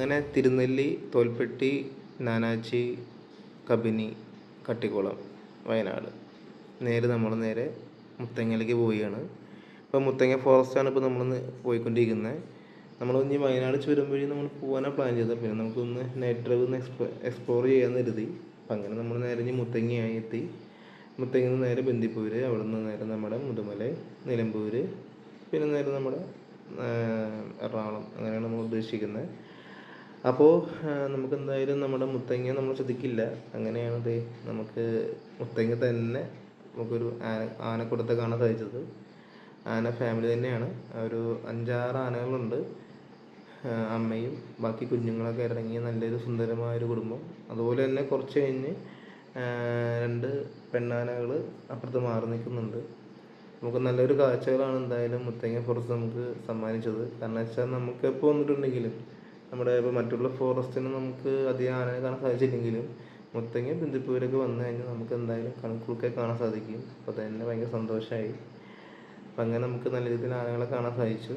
അങ്ങനെ തിരുനെല്ലി തോൽപ്പെട്ടി നാനാച്ചി കബിനി കട്ടിക്കുളം വയനാട്. നേരെ നമ്മൾ നേരെ മുത്തങ്ങയിലേക്ക് പോവുകയാണ്. ഇപ്പോൾ മുത്തങ്ങ ഫോറസ്റ്റാണ് ഇപ്പോൾ നമ്മൾ പോയിക്കൊണ്ടിരിക്കുന്നത് നമ്മൾ ഇനി വയനാട് ചുരം നമ്മൾ പോകാനാണ് പ്ലാൻ ചെയ്തത്. പിന്നെ നമുക്കൊന്ന് നൈറ്റ് ഡ്രൈവ് ഒന്ന് എക്സ്പ്ലോ എക്സ്പ്ലോർ ചെയ്യാമെന്ന് കരുതി. അപ്പം അങ്ങനെ നമ്മൾ നേരെ ഇനി മുത്തങ്ങയായി എത്തി. മുത്തങ്ങയിൽ നിന്ന് നേരെ ബന്ദിപ്പൂർ അവിടെ നിന്ന് നേരെ നമ്മുടെ മുതുമല നിലമ്പൂർ പിന്നെ നേരെ നമ്മുടെ എറണാകുളം. അങ്ങനെയാണ് നമ്മൾ ഉദ്ദേശിക്കുന്നത് അപ്പോൾ നമുക്ക് എന്തായാലും നമ്മുടെ മുത്തങ്ങ നമ്മൾ ശ്രദ്ധിക്കില്ല. അങ്ങനെയാണ് അങ്ങനെയാണത് നമുക്ക് മുത്തങ്ങ തന്നെ നമുക്കൊരു ആന ആനക്കൂട്ടത്തെ കാണാൻ സാധിച്ചത്. ആന ഫാമിലി തന്നെയാണ്. ഒരു അഞ്ചാറ് ആനകളുണ്ട്. അമ്മയും ബാക്കി കുഞ്ഞുങ്ങളൊക്കെ ഇറങ്ങിയ നല്ലൊരു സുന്ദരമായൊരു കുടുംബം. അതുപോലെ തന്നെ കുറച്ച് കഴിഞ്ഞ് രണ്ട് പെണ്ണാനകൾ അപ്പുറത്ത് മാറി നിൽക്കുന്നുണ്ട്. നമുക്ക് നല്ലൊരു കാഴ്ചകളാണ് എന്തായാലും മുത്തങ്ങ ഫോറസ്റ്റ് നമുക്ക് സമ്മാനിച്ചത്. കാരണം വെച്ചാൽ നമുക്ക് എപ്പോൾ വന്നിട്ടുണ്ടെങ്കിലും നമ്മുടെ ഇപ്പോൾ മറ്റുള്ള ഫോറസ്റ്റിന് നമുക്ക് അധികം ആനയെ കാണാൻ സാധിച്ചില്ലെങ്കിലും മുത്തങ്ങ ബന്ദിപ്പൂരൊക്കെ വന്നു കഴിഞ്ഞാൽ നമുക്ക് എന്തായാലും കണക്കുകളൊക്കെ കാണാൻ സാധിക്കും. അപ്പോൾ തന്നെ ഭയങ്കര സന്തോഷമായി അപ്പം അങ്ങനെ നമുക്ക് നല്ല രീതിയിൽ ആനകളെ കാണാൻ സാധിച്ചു.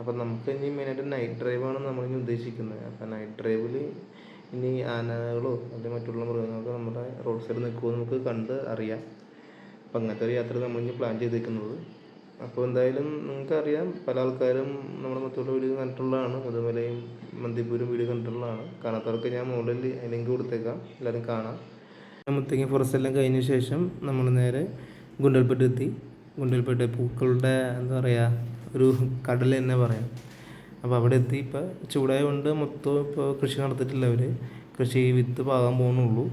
അപ്പം നമുക്ക് ഇനി മെയിനായിട്ട് നൈറ്റ് ഡ്രൈവാണ് നമ്മളിനി ഉദ്ദേശിക്കുന്നത്. അപ്പം നൈറ്റ് ഡ്രൈവിൽ ഇനി ആനകളോ അല്ലെങ്കിൽ മറ്റുള്ള മൃഗങ്ങളൊക്കെ നമ്മുടെ റോഡ് സൈഡിൽ നിൽക്കുമോ നമുക്ക് കണ്ട് അറിയാം. അപ്പം അങ്ങനത്തെ ഒരു യാത്ര നമ്മളിനി പ്ലാൻ ചെയ്തേക്കുന്നത്. അപ്പോൾ എന്തായാലും നിങ്ങൾക്കറിയാം പല ആൾക്കാരും നമ്മുടെ മൊത്തമുള്ള വീട് കണ്ടിട്ടുള്ളതാണ് മുതുമലയും മന്ദിപ്പൂരും വീട് കണ്ടിട്ടുള്ളതാണ്. കാണാത്തവർക്ക് ഞാൻ മുകളിൽ ലിങ്ക് കൊടുത്തേക്കാം എല്ലാവരും കാണാം. മുത്തങ്ങി ഫോറസ്റ്റ് എല്ലാം കഴിഞ്ഞ ശേഷം നമ്മൾ നേരെ ഗുണ്ടൽപ്പെട്ട് എത്തി. ഗുണ്ടൽപ്പെട്ട് പൂക്കളുടെ എന്താ പറയുക ഒരു കടൽ തന്നെ പറയാം. അപ്പോൾ അവിടെ എത്തി. ഇപ്പോൾ ചൂടായതുകൊണ്ട് മൊത്തം ഇപ്പോൾ കൃഷി നടത്തിയിട്ടില്ല അവർ കൃഷി വിത്ത് പാകാൻ പോകുന്നുള്ളൂ.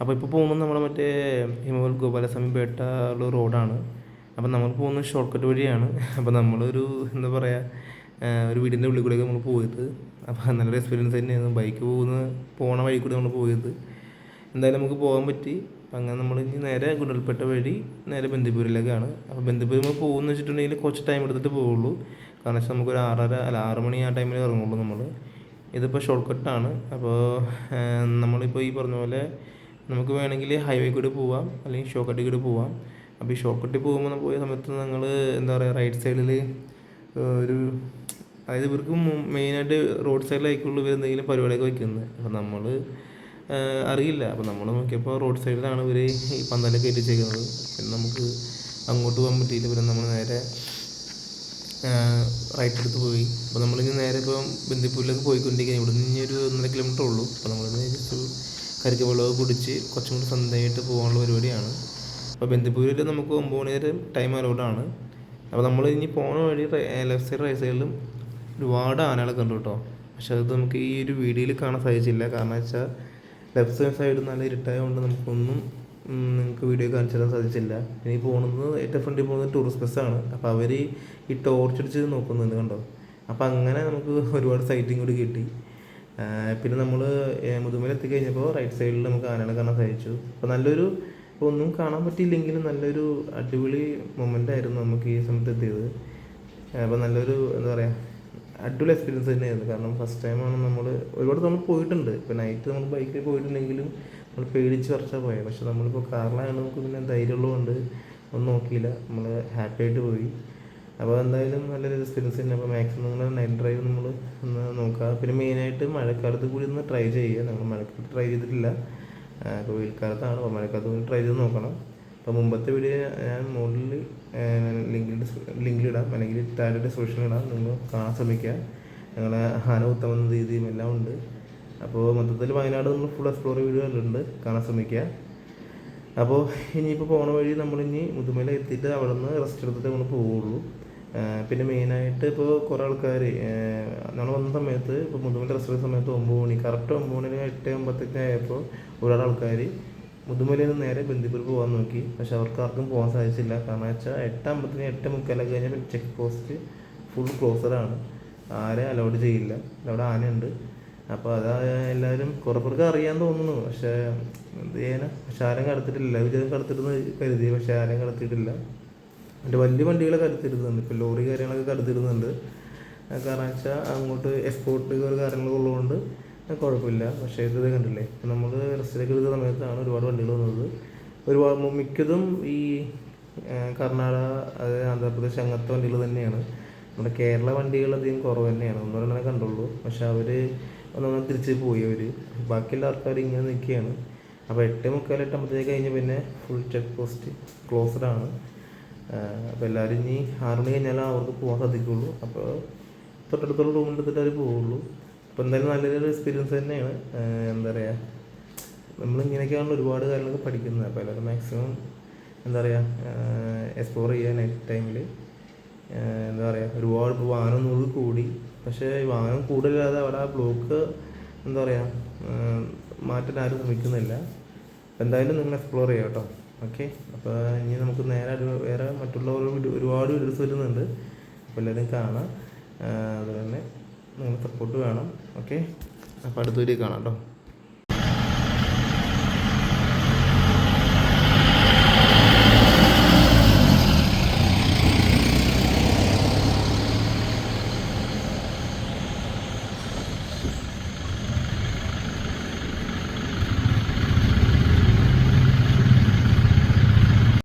അപ്പോൾ ഇപ്പോൾ പോകുന്നത് നമ്മുടെ മറ്റേ ഹിമവൽ ഗോപാലസ്വാമി പേട്ട ഉള്ള റോഡാണ് അപ്പം നമ്മൾ പോകുന്നത് ഷോർട്ട് കട്ട് വഴിയാണ്. അപ്പം നമ്മളൊരു എന്താ പറയുക ഒരു വീടിന്റെ ഉള്ളിൽ കൂടെയൊക്കെ നമ്മൾ പോയത്. അപ്പോൾ നല്ലൊരു എക്സ്പീരിയൻസ് തന്നെയായിരുന്നു. ബൈക്ക് പോകുന്ന പോണ വഴി കൂടെ നമ്മൾ പോയത്. എന്തായാലും നമുക്ക് പോകാൻ പറ്റി. അപ്പം അങ്ങനെ നമ്മൾ ഇനി നേരെ ഗുണൽപ്പെട്ട വഴി നേരെ ബന്ദിപ്പൂരിലേക്കാണ് അപ്പോൾ ബന്ദിപ്പൂർ നമ്മൾ പോകുമെന്ന് വെച്ചിട്ടുണ്ടെങ്കിൽ കുറച്ച് ടൈം എടുത്തിട്ട് പോവുള്ളൂ. കാരണം വെച്ചാൽ നമുക്കൊരു ആറര അല്ല ആറ് മണി ആ ടൈമിൽ ഇറങ്ങുള്ളൂ നമ്മൾ ഇതിപ്പോൾ ഷോർട്ട് കട്ടാണ് അപ്പോൾ നമ്മളിപ്പോൾ ഈ പറഞ്ഞ പോലെ നമുക്ക് വേണമെങ്കിൽ ഹൈവേ കൂടി പോവാം. അല്ലെങ്കിൽ ഷോർട്ട് കട്ടിൽ കൂടി പോവാം. അപ്പോൾ ഈ ഷോർട്ട് കട്ടിൽ പോകുമ്പോൾ പോയ സമയത്ത് ഞങ്ങൾ എന്താ പറയുക റൈറ്റ് സൈഡിൽ ഒരു അതായത് ഇവർക്ക് മെയിനായിട്ട് റോഡ് സൈഡിലായിക്കുള്ളൂ ഇവർ എന്തെങ്കിലും പരിപാടിയൊക്കെ വയ്ക്കുന്നത് അപ്പോൾ നമ്മൾ അറിയില്ല. അപ്പോൾ നമ്മൾ നോക്കിയപ്പോൾ റോഡ് സൈഡിലാണ് ഇവർ ഈ പന്തലൊക്കെ കയറ്റിച്ചേക്കുന്നത്. പിന്നെ നമുക്ക് അങ്ങോട്ട് പോകാൻ പറ്റിയില്ല. പിന്നെ നമ്മൾ നേരെ റൈറ്റ് എടുത്ത് പോയി. അപ്പോൾ നമ്മളിങ്ങനെ നേരെ ഇപ്പം ബന്ദിപ്പൂരിലേക്ക് പോയിക്കൊണ്ടിരിക്കുക ഇവിടെ നിന്ന് ഒരു ഒന്നര കിലോമീറ്റർ ഉള്ളൂ. അപ്പോൾ നമ്മൾ ജസ്റ്റ് കരിക്ക് വെള്ളമൊക്കെ കുടിച്ച് കുറച്ചും കൂടി സന്ധ്യയായിട്ട് പോകാനുള്ള പരിപാടിയാണ്. അപ്പോൾ ബന്ദിപ്പൂരിൽ നമുക്ക് ഒമ്പത് മണി വരെ ടൈം അലൗഡാണ് അപ്പോൾ നമ്മൾ ഇനി പോണ വഴി ലെഫ്റ്റ് സൈഡ് റൈറ്റ് സൈഡിലും ഒരുപാട് ആനകളൊക്കെ ഉണ്ട് കേട്ടോ പക്ഷെ അത് നമുക്ക് ഈ ഒരു വീഡിയോയിൽ കാണാൻ സാധിച്ചില്ല. കാരണം വെച്ചാൽ ലെഫ്റ്റ് സൈഡ് നല്ല ഇരുട്ടായതുകൊണ്ട് നമുക്കൊന്നും നിങ്ങൾക്ക് വീഡിയോ കാണിച്ചു തരാൻ സാധിച്ചില്ല. ഇനി പോകുന്നത് ഏറ്റവും ഫ്രണ്ടിൽ പോകുന്നത് ടൂറിസ്റ്റ് ബസ്സാണ് അപ്പോൾ അവർ ഈ ടോർച്ച് അടിച്ച് നോക്കുന്നുണ്ട് കണ്ടോ? അപ്പോൾ അങ്ങനെ നമുക്ക് ഒരുപാട് സൈറ്റിംഗ് കൂടി കിട്ടി. പിന്നെ നമ്മൾ മുതുമല എത്തിക്കഴിഞ്ഞപ്പോൾ റൈറ്റ് സൈഡിൽ നമുക്ക് ആനകളെ കാണാൻ സാധിച്ചു. അപ്പോൾ നല്ലൊരു ഇപ്പോൾ ഒന്നും കാണാൻ പറ്റിയില്ലെങ്കിലും നല്ലൊരു അടിപൊളി മൊമെന്റ് ആയിരുന്നു നമുക്ക് ഈ സമയത്ത് എത്തിയത്. അപ്പോൾ നല്ലൊരു എന്താ പറയുക അടിപൊളി എക്സ്പീരിയൻസ് തന്നെയായിരുന്നു. കാരണം ഫസ്റ്റ് ടൈമാണ് നമ്മൾ ഒരുപാട് നമ്മൾ പോയിട്ടുണ്ട്. ഇപ്പോൾ നൈറ്റ് നമ്മൾ ബൈക്കിൽ പോയിട്ടുണ്ടെങ്കിലും നമ്മൾ പേടിച്ച് കുറച്ചാണ് പോയത് പക്ഷെ നമ്മളിപ്പോൾ കാറിലായത് നമുക്ക് പിന്നെ ധൈര്യമുള്ളതുകൊണ്ട് ഒന്നും നോക്കിയില്ല. നമ്മൾ ഹാപ്പി ആയിട്ട് പോയി. അപ്പോൾ എന്തായാലും നല്ലൊരു എക്സ്പീരിയൻസ് തന്നെ. അപ്പോൾ മാക്സിമം നിങ്ങൾ നൈറ്റ് ഡ്രൈവ് നമ്മൾ ഒന്ന് നോക്കുക പിന്നെ മെയിനായിട്ട് മഴക്കാലത്ത് കൂടി ഒന്ന് ട്രൈ ചെയ്യുക. നമ്മൾ മഴക്കാലത്ത് ട്രൈ ചെയ്തിട്ടില്ല. ഇപ്പോൾ വെയിൽക്കാലത്താണ് അപ്പോൾ മഴക്കാലത്ത് ട്രൈ ചെയ്ത് നോക്കണം. അപ്പോൾ മുമ്പത്തെ വീഡിയോ ഞാൻ മുകളിൽ ലിങ്കിൽ ലിങ്കിലിടാം അല്ലെങ്കിൽ താഴെ ഇടാം. നിങ്ങൾ കാണാൻ ശ്രമിക്കുക. ഞങ്ങളെ ഹാന ഉത്തമ രീതിയും എല്ലാം ഉണ്ട്. അപ്പോൾ മൊത്തത്തിൽ വയനാട് നമ്മൾ ഫുൾ എക്സ്പ്ലോർ വീഡിയോ ഉണ്ട് കാണാൻ ശ്രമിക്കുക. അപ്പോൾ ഇനിയിപ്പോൾ പോണ വഴി നമ്മളിനി മുതുമല എത്തിയിട്ട് അവിടെ നിന്ന് റെസ്റ്റ് എടുത്തിട്ട് നമ്മൾ പോവുള്ളൂ. പിന്നെ മെയിനായിട്ട് ഇപ്പോൾ കുറേ ആൾക്കാർ നമ്മൾ വന്ന സമയത്ത് ഇപ്പോൾ മുതുമല റെസ്റ്റ് സമയത്ത് ഒമ്പത് മണി കറക്റ്റ് ഒമ്പത് മണി എട്ട് ഒമ്പത്തൊക്കെ ആയപ്പോൾ ഒരുപാട് ആൾക്കാർ മുതുമലയിൽ നിന്ന് നേരെ ബന്ദിപ്പൂർ പോകാൻ നോക്കി. പക്ഷെ അവർക്ക് ആർക്കും പോകാൻ സാധിച്ചില്ല. കാരണം വെച്ചാൽ എട്ട് അമ്പത്തിന് എട്ട് മുക്കാലൊക്കെ കഴിഞ്ഞാൽ ചെക്ക് പോസ്റ്റ് ഫുൾ ക്ലോസറാണ് ആരെ അലോഡ് ചെയ്യില്ല. അവിടെ ആനയുണ്ട്. അപ്പോൾ അത് എല്ലാവരും കുറേ പേർക്ക് അറിയാൻ തോന്നുന്നു. പക്ഷേ എന്ത് ചെയ്യാനാ? പക്ഷെ ആരും കടത്തിട്ടില്ല എല്ലാവരും കടത്തിട്ടെന്ന് കരുതി. പക്ഷെ ആരും കടത്തിയിട്ടില്ല. മറ്റേ വലിയ വണ്ടികളെ കടത്തിയിടുന്നുണ്ട് ഇപ്പോൾ ലോറി കാര്യങ്ങളൊക്കെ കടത്തിയിടുന്നുണ്ട് കാരണം വെച്ചാൽ അങ്ങോട്ട് എക്സ്പോർട്ട് കാര്യങ്ങളൊക്കെ ഉള്ളതുകൊണ്ട് കുഴപ്പമില്ല. പക്ഷേ ഇത് കണ്ടില്ലേ? നമ്മൾ റെസ്റ്റിലേക്ക് എടുത്ത സമയത്താണ് ഒരുപാട് വണ്ടികൾ വന്നത്. ഒരുപാട് മിക്കതും ഈ കർണാടക അതായത് ആന്ധ്രാപ്രദേശ് അങ്ങനത്തെ വണ്ടികൾ തന്നെയാണ്. നമ്മുടെ കേരള വണ്ടികൾ അധികം കുറവ് തന്നെയാണ്. ഒന്നോ രണ്ടെണ്ണം കണ്ടുള്ളൂ. പക്ഷെ അവർ ഒന്ന് തിരിച്ച് പോയി അവർ ബാക്കിയുള്ള ആൾക്കാർ ഇങ്ങനെ നിൽക്കുകയാണ്. അപ്പോൾ എട്ട് മുക്കാൽ എട്ടാകുമ്പോഴത്തേക്ക് കഴിഞ്ഞ് പിന്നെ ഫുൾ ചെക്ക് പോസ്റ്റ് ക്ലോസ്ഡ് ആണ്. അപ്പോൾ എല്ലാവരും ഇനി ആറ് മണി കഴിഞ്ഞാലേ അവർക്ക് പോകാൻ സാധിക്കുകയുള്ളൂ അപ്പോൾ തൊട്ടടുത്തുള്ള റൂമിൽ എടുത്തിട്ട് അവർ പോവുള്ളൂ. അപ്പോൾ എന്തായാലും നല്ലൊരു എക്സ്പീരിയൻസ് തന്നെയാണ്. എന്താ പറയുക നമ്മളിങ്ങനെയൊക്കെയാണ് ഒരുപാട് കാര്യങ്ങൾ പഠിക്കുന്നത്. അപ്പോൾ എല്ലാവരും മാക്സിമം എന്താ പറയുക എക്സ്പ്ലോർ ചെയ്യുക നൈറ്റ് ടൈമിൽ എന്താ പറയുക ഒരുപാട് ഇപ്പോൾ വാഹനം നൂറ് കൂടി. പക്ഷേ വാഹനം കൂടുതലാതെ അവിടെ ആ ബ്ലോക്ക് എന്താ പറയുക മാറ്റാൻ ആരും ശ്രമിക്കുന്നില്ല. എന്തായാലും നിങ്ങൾ എക്സ്പ്ലോർ ചെയ്യാം കേട്ടോ. ഓക്കെ. അപ്പോൾ ഇനി നമുക്ക് നേരെ വേറെ മറ്റുള്ള ഒരു വീഡിയോ ഒരുപാട് വീഡിയോസ് വരുന്നുണ്ട്. അപ്പോൾ എല്ലാവരും കാണാം. അതുപോലെ തന്നെ നിങ്ങൾ സപ്പോർട്ട് വേണം. ഓക്കെ. അപ്പോൾ അടുത്ത വീഡിയോ കാണാം കേട്ടോ.